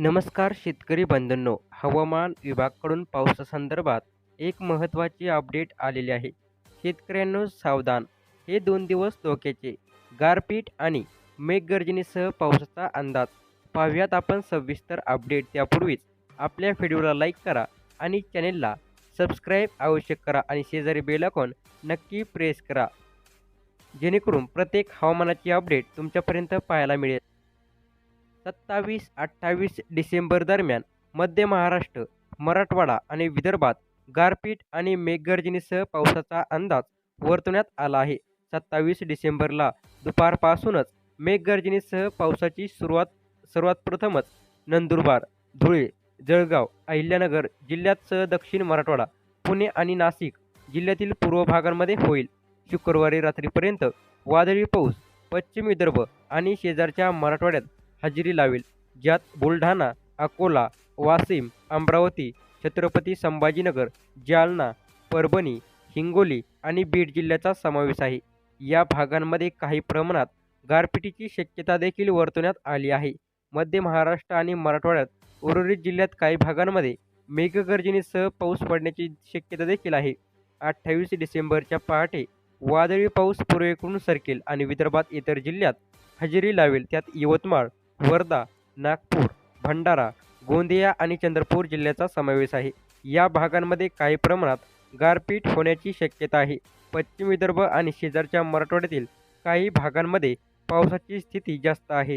नमस्कार शेतकरी बंधूंनो हवामान विभागाकडून पावसासंदर्भात एक महत्त्वाची अपडेट आलेली आहे. शेतकऱ्यांनो सावधान. हे दोन दिवस धोक्याचे गारपीट आणि मेघगर्जनेसह पावसाचा अंदाज. पाहूयात आपण सविस्तर अपडेट. त्यापूर्वीच आपल्या व्हिडिओला लाईक करा आणि चॅनेलला सबस्क्राईब आवश्यक करा आणि शेजारी बेलाकॉन नक्की प्रेस करा. जेणेकरून प्रत्येक हवामानाची अपडेट तुमच्यापर्यंत पाहायला मिळेल. सत्तावीस अठ्ठावीस डिसेंबर दरम्यान मध्य महाराष्ट्र मराठवाडा आणि विदर्भात गारपीट आणि मेघगर्जनेसह पावसाचा अंदाज वर्तवण्यात आला आहे. सत्तावीस डिसेंबरला दुपारपासूनच मेघगर्जनेसह पावसाची सुरुवात सर्वात प्रथमच नंदुरबार धुळे जळगाव अहिल्यानगर जिल्ह्यातसह दक्षिण मराठवाडा पुणे आणि नाशिक जिल्ह्यातील पूर्व भागांमध्ये होईल. शुक्रवारी रात्रीपर्यंत वादळी पाऊस पश्चिम विदर्भ आणि शेजारच्या मराठवाड्यात हजेरी लावेल. ज्यात बुलढाणा अकोला वाशिम अमरावती छत्रपती संभाजीनगर जालना परभणी हिंगोली आणि बीड जिल्ह्याचा समावेश आहे. या भागांमध्ये काही प्रमाणात गारपिटीची शक्यता देखील वर्तवण्यात आली आहे. मध्य महाराष्ट्र आणि मराठवाड्यात उर्वरित जिल्ह्यात काही भागांमध्ये मेघगर्जनेसह पाऊस पडण्याची शक्यता देखील आहे. अठ्ठावीस डिसेंबरच्या पहाटे वादळी पाऊस पूर्वेकडून सरकेल आणि विदर्भात इतर जिल्ह्यात हजेरी लावेल. त्यात यवतमाळ वर्धा नागपूर भंडारा गोंदिया आणि चंद्रपूर जिल्ह्याचा समावेश आहे. या भागांमध्ये काही प्रमाणात गारपीट होण्याची शक्यता आहे. पश्चिम विदर्भ आणि शेजारच्या मराठवाड्यातील काही भागांमध्ये पावसाची स्थिती जास्त आहे.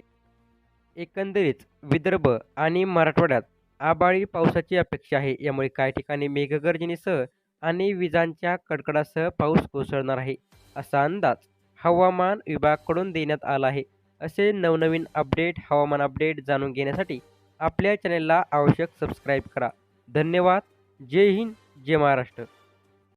एकंदरीत विदर्भ आणि मराठवाड्यात आबाळी पावसाची अपेक्षा आहे. यामुळे काही ठिकाणी मेघगर्जनेसह आणि विजांच्या कडकडासह पाऊस कोसळणार आहे. असा अंदाज हवामान विभागाकडून देण्यात आला आहे. असे नवनवीन अपडेट हवामान अपडेट जाणून घेण्यासाठी आपल्या चॅनलला आवश्यक सबस्क्राईब करा. धन्यवाद. जय हिंद जय महाराष्ट्र.